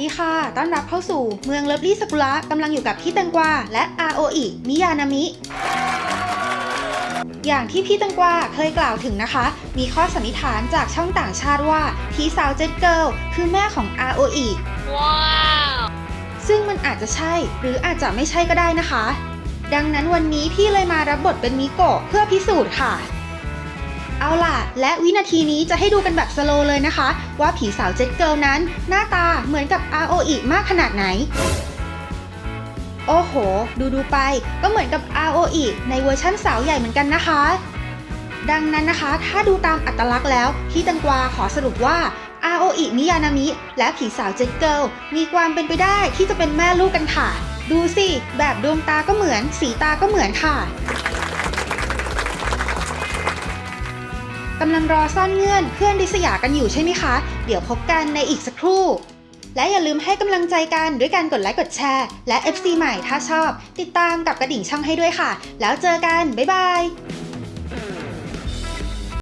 ดีค่ะ ต้อนรับเข้าสู่เมืองเลิฟลี่สกุระกำลังอยู่กับพี่แตงกวาและ ROE มิยานามิ อย่างที่พี่แตงกวาเคยกล่าวถึงนะคะ มีข้อสันนิษฐานจากช่องต่างชาติว่าพี่สาวเจ็ดเกิลคือแม่ของ ROE ซึ่งมันอาจจะใช่หรืออาจจะไม่ใช่ก็ได้นะคะ ดังนั้นวันนี้พี่เลยมารับบทเป็นมิโกะเพื่อพิสูจน์ค่ะ เอาล่ะ และวินาทีนี้จะให้ดูกันแบบสโลว์เลยนะคะ ว่าผีสาวเจ็ดเกิลนั้น หน้าตาเหมือนกับ ROE มากขนาดไหน โอ้โห ดูดูไป ก็เหมือนกับ ROE ในเวอร์ชั่นสาวใหญ่เหมือนกันนะคะ ดังนั้นนะคะ ถ้าดูตามอัตลักษณ์แล้วพี่ตังกวาขอสรุปว่า ROE มิยานามิ และผีสาวเจ็ดเกิลมีความเป็นไปได้ที่จะเป็นแม่ลูกกันค่ะ ดูสิ แบบดวงตาก็เหมือน สีตาก็เหมือนค่ะ กำลังรอซ่อนเงื่อนเพื่อนดิสยากันอยู่ใช่ไหมคะ เดี๋ยวพบกันในอีกสักครู่ และอย่าลืมให้กำลังใจกันด้วยการกดไลค์กดแชร์ และ FC ใหม่ถ้าชอบ ติดตามกับกระดิ่งช่องให้ด้วยค่ะ แล้วเจอกัน บ๊ายบาย